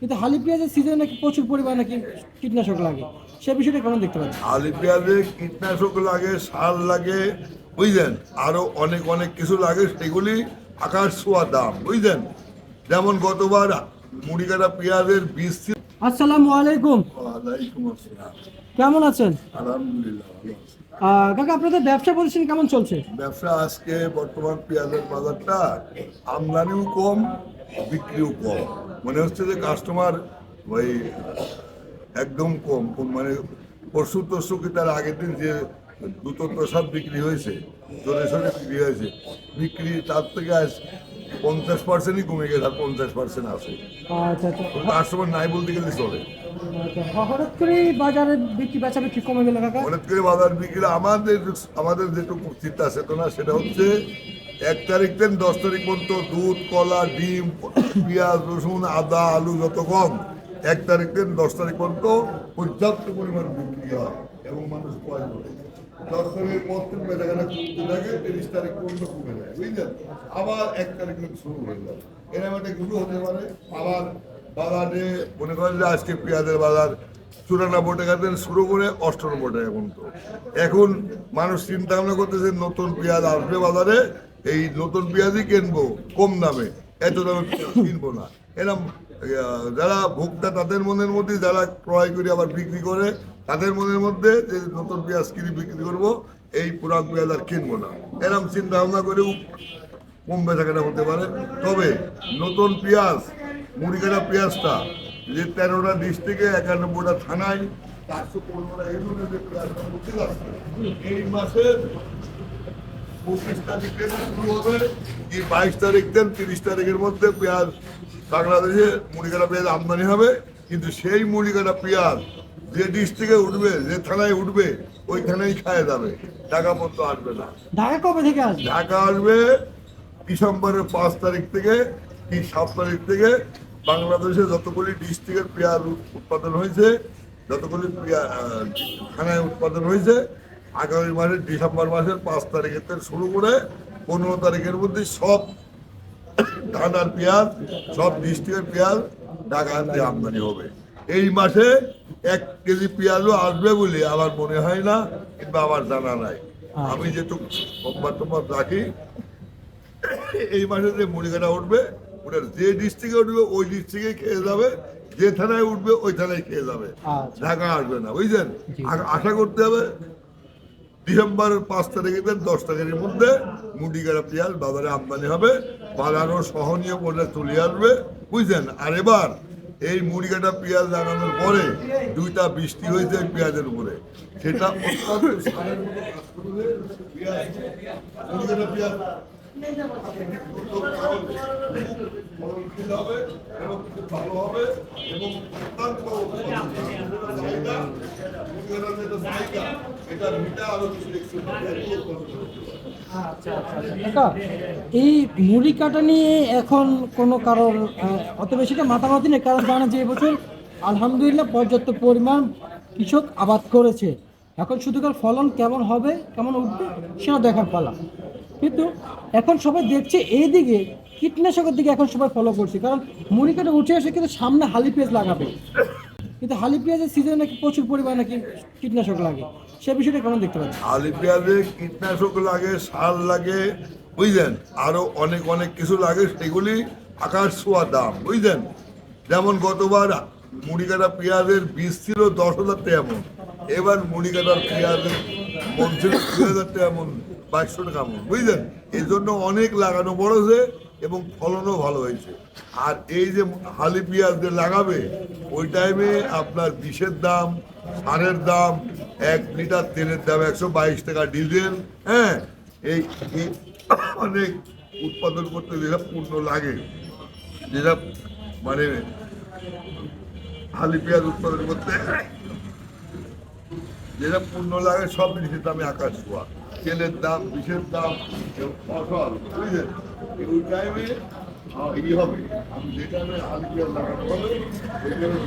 কিন্তু হালি পেঁয়াজের সিজনে নাকি প্রচুর পরিমাণে নাকি কীটনাশক লাগে? সে বিষয়টা কেমন দেখতে পাচ্ছি হালি পেঁয়াজে কীটনাশক লাগে, সার লাগে, বুঝলেন? আরও অনেক অনেক কিছু লাগে, সেগুলি আকাশ ছোঁয়া দাম, বুঝলেন? যেমন গতবার মুড়ি কাটা পেঁয়াজের বীজ আসসালামু আলাইকুম। কেমন আছেন? আলহামদুলিল্লাহ কাকা আপনাদের ব্যবসা পজিশন কেমন চলছে? ব্যবসা আজকে বর্তমান পেঁয়াজের বাজারটা আমদানিও কম বিক্রিও কম। মনে হচ্ছে যে কাস্টমার ওই একদম কম। কম মানে পরশু তরশু কি তার আগের দিন যে দুটো প্রসাদ বিক্রি হয়েছে জোরে সোরে বিক্রি হয়েছে। বিক্রি তার থেকে আজ পঞ্চাশ পার্সেন্টই কমে গেছে আর পঞ্চাশ পার্সেন্ট আছে। আচ্ছা আচ্ছা। কাস্টমার নাই বলতে গেলে চলে। আচ্ছা, হঠাৎ করে বাজারে বিক্রি বেচা বিক্রি কমে গেল কাকা? হঠাৎ করে বাজার বিক্রি আমাদের আমাদের যেটুকু চিন্তা চেতনা সেটা হচ্ছে এক তারিখ থেকে দশ তারিখ পর্যন্ত দুধ কলা ডিম পেঁয়াজ রসুন আদা আলু যত কম এক তারিখ থেকে দশ তারিখ পর্যন্ত পর্যাপ্ত পরিমাণ বিক্রি হয় এবং মানুষ করে দশ তারিখের থেকে বেচাকেনা কমতে থাকে, তিরিশ তারিখ পর্যন্ত কমে যায়, বুঝলেন? আবার এক তারিখ শুরু হয়ে যায়। এরকম একটা গুরু হতে পারে। আবার বাজারে মনে করেন যে আজকে পেঁয়াজের বাজার চুরানব্বই টাকা থেকে শুরু করে অষ্টানব্বই টাকা পর্যন্ত। এখন মানুষ চিন্তা ভাবনা করতেছে, নতুন পেঁয়াজ আসবে বাজারে, এই নতুন পেঁয়াজই কিনবো, কম দামে। এত দামে কিনবো না। এরকম যারা ভোক্তা তাদের মনের মধ্যে যারা ক্রয় করে আবার বিক্রি করে তাদের মনের মধ্যে যে নতুন পেঁয়াজ কিনে বিক্রি করব, এই পুরান পেঁয়াজ আর কিনবো না। এরকম চিন্তা ভাবনা করেও কম বেচাকেনা হতে পারে। তবে নতুন পেঁয়াজ, মুড়িকাটা পেঁয়াজটা, যে তেরোটা ডিস্ট্রিক্টে, একানব্বইটা থানায়, চারশো পনেরোটা এগুলো যে পেঁয়াজটা উঠে এই মাসের পঁচিশ তারিখ থেকে শুরু হবে। কি বাইশ তারিখ থেকে তিরিশ তারিখের মধ্যে পেঁয়াজ বাংলাদেশে মুড়িকাটা পেঁয়াজ আমদানি হবে। কিন্তু সেই মুড়িকাটা পেঁয়াজ যে ডিস্ট্রিক্টে উঠবে যে থানায় উঠবে ওই থানায় খায় যাবে টাকা মতো আসবে না। ঢাকা কবে থেকে আসবে? ঢাকা আসবে ডিসেম্বরের পাঁচ তারিখ থেকে কি সাত তারিখ থেকে। বাংলাদেশে যতগুলি ডিস্ট্রিক্টের পেঁয়াজ উৎপাদন হয়েছে যতগুলি থানায় উৎপাদন হয়েছে আগামী মাসের ডিসেম্বর মাসের পাঁচ তারিখের থেকে শুরু করে পনেরো তারিখের মধ্যে সব ধানার পেঁয়াজ সব ডিস্ট্রিক্টের পেঁয়াজ ঢাকাতে আমদানি হবে। এই মাসে এক কেজি পেঁয়াজও আসবে বলে আমার মনে হয় না কিংবা আমার জানা নাই। আমি যেহেতু সংবাদ টম্বাদ রাখি এই মাসে যে মুড়িঘাটা উঠবে ওটা যে ডিস্ট্রিক্টে উঠবে ওই ডিস্ট্রিক্টে খেয়ে যাবে যে থানায় উঠবে ওই থানায় খেয়ে যাবে। আচ্ছা। ঢাকা আসবে না বুঝছেন আ- আশা করতে হবে ডিসেম্বরের পাঁচ তারিখে দশ তারিখের মধ্যে মুড়িঘাটা পেঁয়াজ বাজারে আমদানি হবে বাজারও সহনীয় পর্যায়ে চলে আসবে বুঝছেন আর এবার এই মুড়িঘাটা পেঁয়াজ লাগানোর পরে দুইটা বৃষ্টি হয়েছে পেঁয়াজের উপরে। সেটা হবে এবং ভালো হবে এবং অত্যন্ত এটা মিটা আরও কিছু কাকা এই মুড়ি কাটা নিয়ে এখন কোনো আহ, অত বেশিটা মাতামাতি নেই কারণ জানা যে এবছর আলহামদুলিল্লাহ পর্যাপ্ত পরিমাণ কৃষক আবাদ করেছে। এখন শুধু কার ফলন কেমন হবে কেমন উঠবে সেটা দেখার পালা। কিন্তু এখন সবাই দেখছে এইদিকে কীটনাশকের দিকে এখন সবাই ফলো করছে কারণ মুড়ি কাটা উঠে এসে কিন্তু সামনে হালি পেঁয়াজ লাগাবে। কিন্তু হালি পেঁয়াজের সিজনে নাকি প্রচুর পরিমাণে নাকি কীটনাশক লাগে। সে বিষয়টা কেমন দেখতে পাচ্ছি আলু পেঁয়াজে কীটনাশক লাগে, সার লাগে, বুঝলেন? আরও অনেক অনেক কিছু লাগে, সেগুলি আকাশ ছোঁয়া দাম, বুঝলেন? যেমন গতবার মুড়ি কাটা পেঁয়াজের বীজ ছিল দশ হাজার টাকা মন। এবার মুড়ি কাটার পেঁয়াজের মন ছিল দুই হাজার টাকা মন বাইশশো টাকা মন, বুঝলেন? এই জন্য অনেক লাগানো বড়ছে এবং ফলনও ভালো হয়েছে। আর এই যে হালি পেঁয়াজ যে লাগাবে, ওই টাইমে আপনার বিষের দাম, সারের দাম এক লিটার তেলের দাম একশো বাইশ টাকা ডিজেল হ্যাঁ? এই অনেক উৎপাদন করতে যেটা পূর্ণ লাগে যেটা মানে হালি পেঁয়াজ উৎপাদন করতে যেটা পূর্ণ লাগে সব জিনিসের দামে আকাশ ছোঁয়া। তেলের দাম, বিষের দাম ফসল, বুঝলেন? ওই টাইমে ই হবে। আমি যে টাইমে হালি পেঁয়াজ লাগানো হবে ওই টাইমে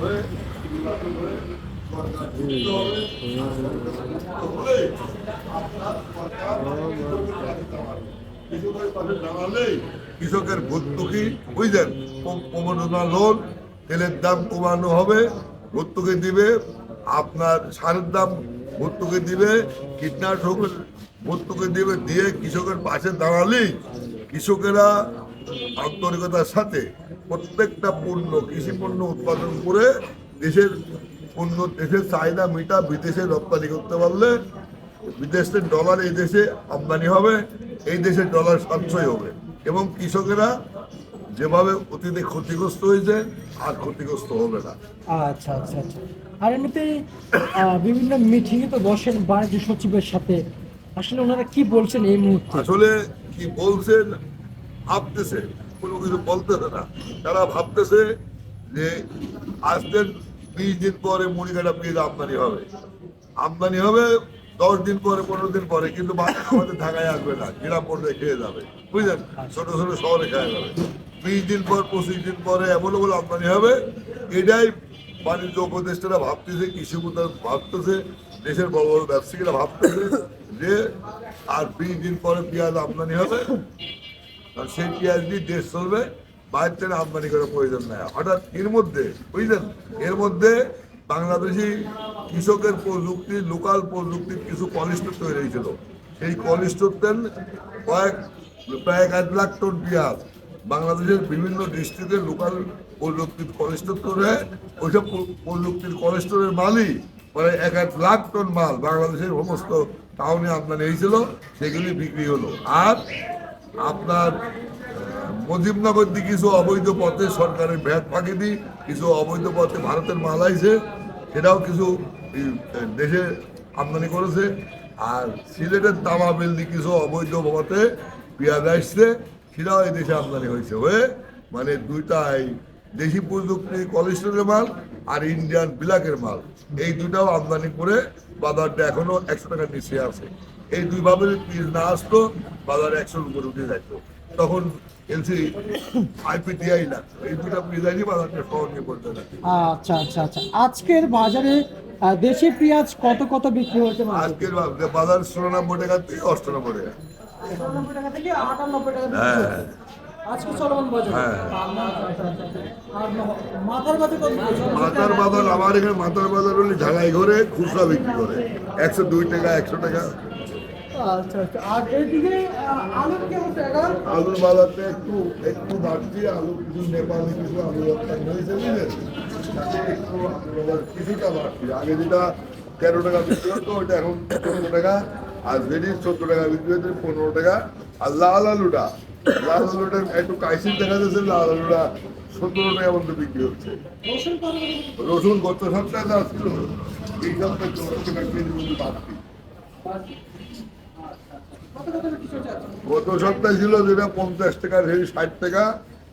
হয়ে কৃষকের ভর্তুকি বুঝলেন? প্রণোদনা লোন, তেলের দাম কমানো হবে ভর্তুকি দিবে, আপনার সারের দাম ভর্তুকি দিবে, কীটনাশক ভর্তুকি দিবে, দিয়ে কৃষকের পাশে দাঁড়ালেই কৃষকেরা আন্তরিকতার সাথে প্রত্যেকটা পণ্য, কৃষি পণ্য উৎপাদন করে দেশের পণ্য দেশের চাহিদা মিটা বিদেশে রপ্তানি করতে পারলে বিদেশের ডলার এই দেশে আমদানি হবে এই দেশের ডলার সাশ্রয় হবে। এবং কৃষকেরা যেভাবে অতীতে ক্ষতিগ্রস্ত হয়েছে আর ক্ষতিগ্রস্ত হবে না। আচ্ছা আচ্ছা আচ্ছা। আর এমনিতে বিভিন্ন মিটিংয়ে তো বসেন বাণিজ্য সচিবের সাথে। আসলে ওনারা কি বলছেন এই মুহূর্তে? আসলে কি বলছেন ভাবতেছে কোনো কিছু বলতেছে না। তারা ভাবতেছে যে আজকের বিশ দিন পরে মুড়িকাটা পেঁয়াজ আমদানি হবে। আমদানি হবে দশ দিন পরে, পনেরো দিন পরে, কিন্তু বাকি আমাদের ঢাকায় আসবে না, গ্রাম পর্যায়ে খেয়ে যাবে। বুঝলেন? ছোট ছোট শহরে খেয়ে যাবে। বিশ দিন পর, পঁচিশ দিন পরে এমন আমদানি হবে। এটাই বাণিজ্য উপদেষ্টারা ভাবতেছে, কৃষি উদ্যোগ ভাবতেছে, দেশের বড় বড় ব্যবসায়ীরা ভাবতেছে যে আর বিশ দিন পরে পেঁয়াজ আমদানি হবে। আর সেই পেঁয়াজ দিয়ে দেশ চলবে। বাইরে থেকে আমদানি করার প্রয়োজন নাই। হঠাৎ এর মধ্যে, বুঝলেন? এর মধ্যে বাংলাদেশি কৃষকের প্রযুক্তি, লোকাল প্রযুক্তির কিছু কলিস্টোর তৈরি হয়েছিল। সেই কলিস্টোরতেন কয়েক, প্রায় এক লাখ টন পেঁয়াজ বাংলাদেশের বিভিন্ন ডিস্ট্রিক্টের লোকাল প্রযুক্তির কলেস্টোর করে ওইসব প্র- প্রযুক্তির কলেস্টোরের মালই মানে এক এক লাখ টন মাল বাংলাদেশের সমস্ত টাউনে আমদানি হয়েছিল, সেগুলি বিক্রি হলো। আর আপনার মুজিবনগর দিয়ে কিছু অবৈধ পথে সরকারের ভ্যাট ফাঁকি দিই কিছু অবৈধ পথে ভারতের মাল আইছে, সেটাও কিছু দেশে আমদানি করেছে। আর সিলেটের তামা বিল দিয়ে কিছু অবৈধ পথে পেঁয়াজ আসছে, সেটাও এই দেশে আমদানি হয়েছে। হয়ে মানে দুইটাই দেশি প্রযুক্তি কলেস্ট্রলের মাল আর ইন্ডিয়ান বিলাকের মাল, এই দুটাও আমদানি করে বাজারটা এখনও একশো টাকার নিচে আছে। এই দুইভাবে পিস না আসতো, বাজারে একশোর উপরে উঠে যেত তখন এলসি আইপিটিআই লাগতো এই দুটা আইনি বাজারটা শহর নিয়ে পড়তে আচ্ছা আচ্ছা আচ্ছা। আজকের বাজারে দেশি পেঁয়াজ কত কত বিক্রি হচ্ছে আজকের বাজার চুরানব্বই টাকা থেকে অষ্টানব্বই টাকা। একানব্বই টাকা থেকে আটানব্বই টাকা হ্যাঁ। আজকে চলমান বাজার। মাথার বাজার কত মাথার বাজার আমার এখানে মাথার বাজার হলে ঝালাই ঘরে খুচরা বিক্রি করে। একশো দুই টাকা একশো টাকা। আচ্ছা আচ্ছা। আর এইদিকে আহ, আলুর কি অবস্থা এখন? আলুর বাজারটা একটু একটু বাড়তি আলু কিছু নেপালি কিছু আলু রপ্তানি হয়েছে বুঝলেন? একটু আলুর বাজার কিছুটা বাড়তি। আগে যেটা তেরো টাকা বিক্রি হতো ওইটা এখন চোদ্দ টাকা আর যদি চোদ্দ টাকা বিক্রি হচ্ছে পনেরো টাকা। আর লাল আলুটা লাল আলুটা একটু কাইসির দেখা যাচ্ছে লাল আলুটা সতেরো টাকা পর্যন্ত বিক্রি হচ্ছে। রসুন গত সপ্তাহে যা ছিল এই সপ্তাহে বাড়তি কত কত বিক্রি হচ্ছে আজকে? গত সপ্তাহে ছিল যেটা পঞ্চাশ টাকা সেটি ষাট টাকা।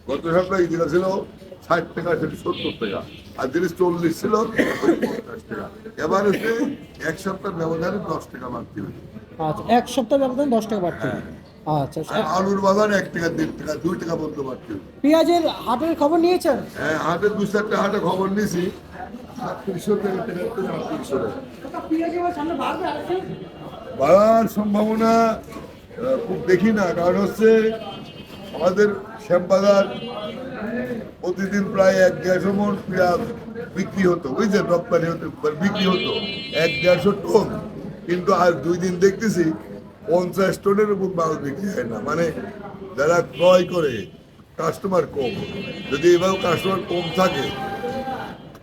গত সপ্তাহে যেটা ছিল ষাট টাকা সেটি সত্তর টাকা। আর যেটি চল্লিশ ছিল পঞ্চাশ টাকা। এবার হচ্ছে এক সপ্তাহ ব্যবধানে দশ টাকা বাড়তি হয়েছে। আচ্ছা এক সপ্তাহ ব্যবধান দশ টাকা বাড়ছে আচ্ছা আচ্ছা। আলুর বাজার এক টাকা দেড় টাকা দুই টাকা পর্যন্ত বাড়তি পেঁয়াজের হাটের খবর নিয়েছেন? হ্যাঁ হাটে দু চারটে হাটে খবর নিয়েছি। সাতত্রিশশো টাকা বাড়ার সম্ভাবনা খুব দেখি না। কারণ হচ্ছে আমাদের শ্যামবাজার, প্রতিদিন প্রায় এক দেড়শো মন পেঁয়াজ বিক্রি হতো বুঝছেন রপ্তানি হতো মানে বিক্রি হতো এক দেড়শো টন। কিন্তু আর দুই দিন দেখতেছি, পঞ্চাশ টনের উপর মাল বিক্রি হয় না। মানে যারা ক্রয় করে কাস্টমার কম। যদি এবার কাস্টমার কম থাকে,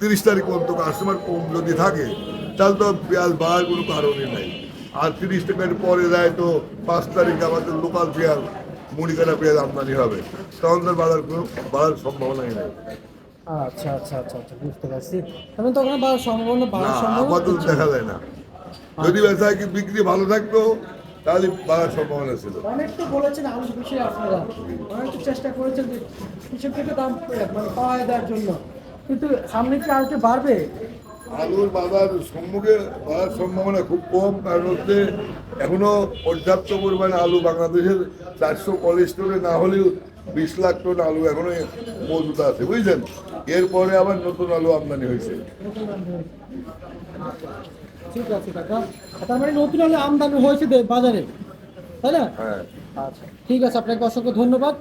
তিরিশ তারিখ পর্যন্ত কাস্টমার কম যদি থাকে, তাহলে তো পেঁয়াজ বাড়ার কোনো কারণই নাই। আর তিরিশ টাকার পরে যায় তো পাঁচ তারিখে আমাদের লোকাল পেঁয়াজ মুড়িকাটা পেঁয়াজ আমদানি হবে। তখন তো বাড়ার কোনো বাড়ার সম্ভাবনাই নেই। আচ্ছা আচ্ছা আচ্ছা আচ্ছা বুঝতে পারছি। এখন তো ওখানে বাড়ার সম্ভাবনা বাড়ার আপাতত সম্ভাবনা দেখা যায় না। যদি বেচায় কি বিক্রি ভালো থাকতো তাহলে বাড়ার সম্ভাবনা ছিল। অনেক তো বলেছেন আলু বিষয়ে আপনারা। অনেক তো চেষ্টা করেছেন যে কৃষক থেকে দাম মানে পাওয়া দেওয়ার জন্য। কিন্তু সামনে কি একটু বাড়বে? আলুর বাজার সম্মুখে বাড়ার সম্ভাবনা খুব কম কারণ হচ্ছে এখনও পর্যাপ্ত পরিমাণে আলু বাংলাদেশের চারশো কোলেস্টোরে না হলেও বিশ লাখ টন আলু এখনও মজুত আছে বুঝছেন এরপরে আবার নতুন আলু আমদানি হয়েছে। ঠিক আছে কাকা। তার মানে নতুন আলু আমদানি হয়েছে বাজারে তাই না? হ্যাঁ। আচ্ছা ঠিক আছে আপনাকে অসংখ্য ধন্যবাদ।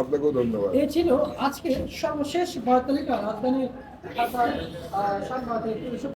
আপনাকেও ধন্যবাদ। এ ছিল আজকে সর্বশেষ বয়তালিকা রাজধানী আহ, সাংবাদিক